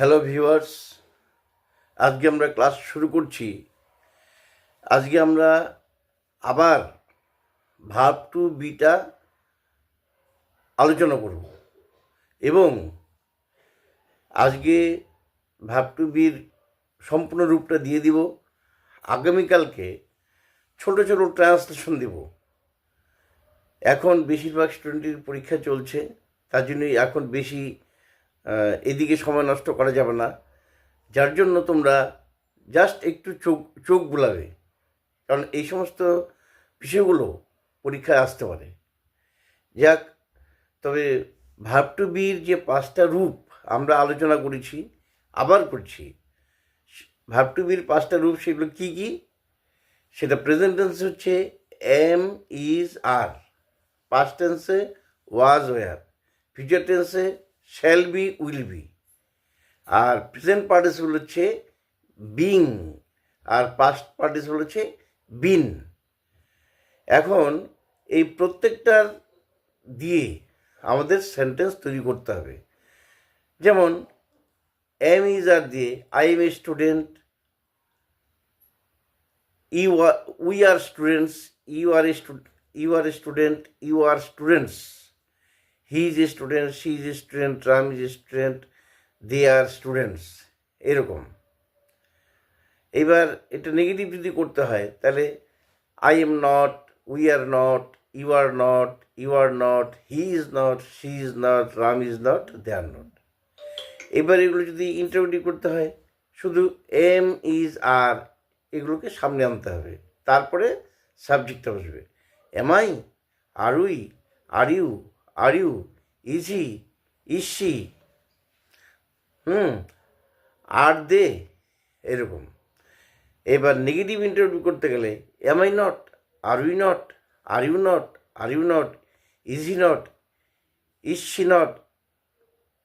Hello viewers আজকে আমরা class শুরু করছি। আজকে আমরা আবার ভাব টু বিটা আলোচনা করব। এবং আজকে ভাব টু বির সম্পূর্ণ রূপটা দিয়ে দিব। আগামীকালকে ছোট ছোট ট্রান্সলেশন দেব। এখন বেশিরভাগ স্টুডেন্টের পরীক্ষা চলছে, তার জন্যই এখন বেশি এদিকে সময় নষ্ট করা যাবে না। যার জন্য তোমরা জাস্ট একটু চোখ চোখ বুলাবে। কারণ এই সমস্ত বিষয়গুলো পরীক্ষায় আসতে পারে। যাক, তবে ভাব টু বির যে পাঁচটা রূপ আমরা আলোচনা করেছি, আবার করছি। ভাব টু বির পাঁচটা রূপ সেগুলো কী কী? সেটা প্রেজেন্ট টেন্স হচ্ছে এম ইজ আর পাস্ট টেন্সে ওয়াজ ওয়ার ফিউচার টেন্সে শ্যাল বি উইল বি আর প্রেজেন্ট পার্টিসিপল হচ্ছে বিং আর পাস্ট পার্টিসিপল হচ্ছে বিন এখন এই প্রত্যেকটার দিয়ে আমাদের সেন্টেন্স তৈরি করতে হবে। যেমন এম ইজ আর দিয়ে I am a student you are we are students you are you are student you are students he is a student she is student Ram is student they are students এরকম। এবার এটা negative যদি করতে হয়, তাহলে I am not we are not you are not you are not he is not she is not Ram is not they are not এবার এগুলো যদি ইন্টারভিউ করতে হয়, শুধু এম ইজ আর এগুলোকে সামনে আনতে হবে। তারপরে সাবজেক্টটা বসবে am I are we are you are you is he is she hmm are they এরকম। এবার নেগেটিভ ইন্টারভিউ করতে গেলে am I not are we not are you not are you not is he not is she not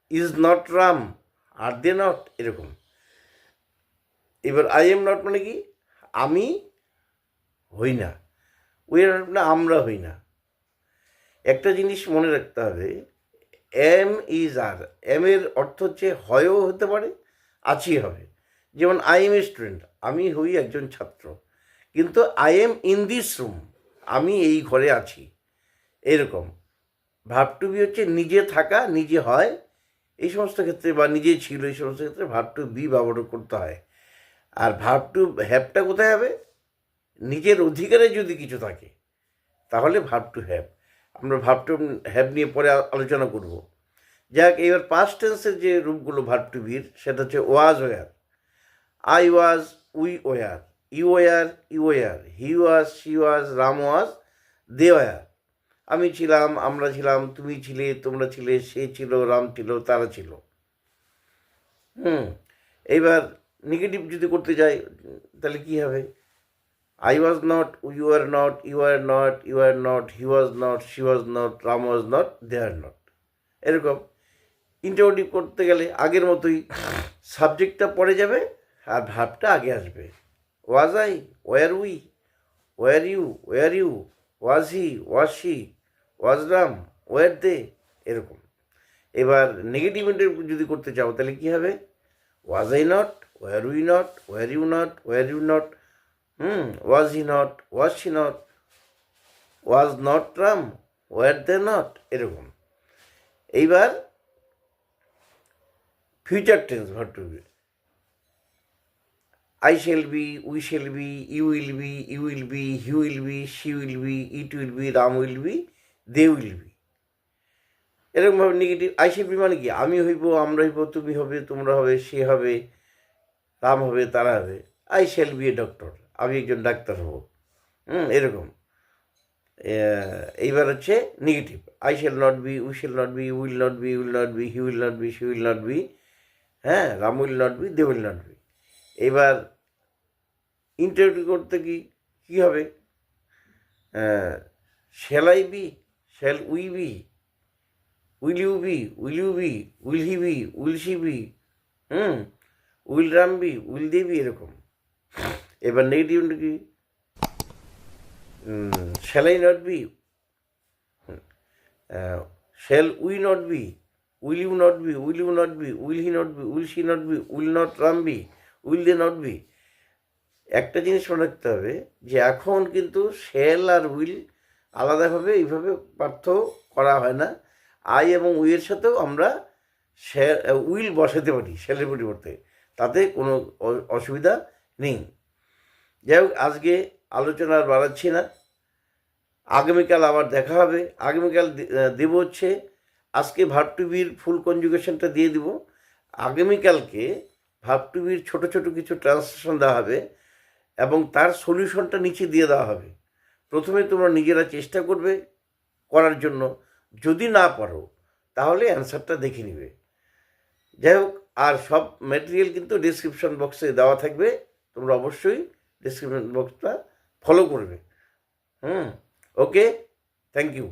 is not Ram are they not এরকম। এবার I am not মানে কি? আমি হই না। না, আমরা হই না। একটা জিনিস মনে রাখতে হবে এম ইজ আর এম এর অর্থ হচ্ছে হয়ও হতে পারে, আছি হবে। যেমন আই এম এ স্টুডেন্ট আমি হই একজন ছাত্র। কিন্তু I am in this room আমি এই ঘরে আছি। এরকম। ভাব টু বি হচ্ছে নিজে থাকা, নিজে হয়। এই সমস্ত ক্ষেত্রে বা নিজে ছিল, এই সমস্ত ক্ষেত্রে ভাব টু বি ব্যবহার করতে হয়। আর ভাব টু হ্যাভটা কোথায় হবে? নিজের অধিকারে যদি কিছু থাকে, তাহলে ভাব টু হ্যাভ আমরা ভাব টু হ্যাভ নিয়ে পরে আলোচনা করব। যাক এবার পাস্ট টেন্সের যে রূপগুলো ভাব টু বির সেটা হচ্ছে was were I was we were you were you were he was she was Ram was they were আমি ছিলাম, আমরা ছিলাম, তুমি ছিলে, তোমরা ছিলে, সে ছিল রাম ছিল, তারা ছিল। হুম, এইবার নেগেটিভ যদি করতে যাই, তাহলে কি হবে? I was not you are not you are not you are not he was not she was not Ram was not they are not এরকম ইন্টারোটিভ করতে গেলে আগের মতোই সাবজেক্টটা পড়ে যাবে আর ভাবটা আগে আসবে। Was I were we were you were you was he was she was Ram were they এরকম। এবার নেগেটিভ ইন্টারভিউ যদি করতে চাও তাহলে কী হবে? Was I not were we not were you not were you not hmm was he not was she not was not Ram were they not এরকম। এইবার ফিউচার টেন্স ভার to be I shall be we shall be you will be you will be he will be she will be it will be Ram will be they will be এরকমভাবে negative I shall be মানে কি? আমি হইব, আমরা হইব, তুমি হবে, তোমরা হবে, সে হবে, রাম হবে, তারা হবে। I shall be a doctor আমি একজন ডাক্তার হব। হুম, এরকম। এইবার হচ্ছে negative I shall not be we shall not be will not be will not be he will not be she will not be হ্যাঁ Ram will not be they will not be এবার interview করতে কি, কী হবে? Shall I be shall we be will you be will you be will he be will she be hmm will Ram be will they be এরকম। এবার negative কি? Shall I not be shall we not be will you not be will you not be will he not be will she not be will not Ram be will they not be একটা জিনিস মনে রাখতে হবে যে এখন কিন্তু shell R will আলাদাভাবে এইভাবে পার্থ করা হয় না। আই এবং উইয়ের সাথেও আমরা উইল বসাতে পারি শেলের পরিবর্তে। তাতে কোনো অসুবিধা নেই। যাই হোক আজকে আলোচনা আর বাড়াচ্ছি না। আগামীকাল আবার দেখা হবে। আগামীকাল দেব হচ্ছে, আজকে ভাব ফুল কনজুগেশনটা দিয়ে দিব। আগামীকালকে ভাব টুবির ছোটো ছোটো কিছু ট্রান্সলেশন দেওয়া হবে এবং তার সলিউশনটা নিচে দিয়ে দেওয়া হবে। প্রথমে তোমরা নিজেরা চেষ্টা করবে করার জন্য। যদি না পারো, তাহলে অ্যান্সারটা দেখে নিবে। যাই হোক আর সব ম্যাটেরিয়াল কিন্তু ডিসক্রিপশন বক্সে দেওয়া থাকবে। তোমরা অবশ্যই ডিসক্রিপশন বক্সটা ফলো করবে। হুম ওকে থ্যাংক ইউ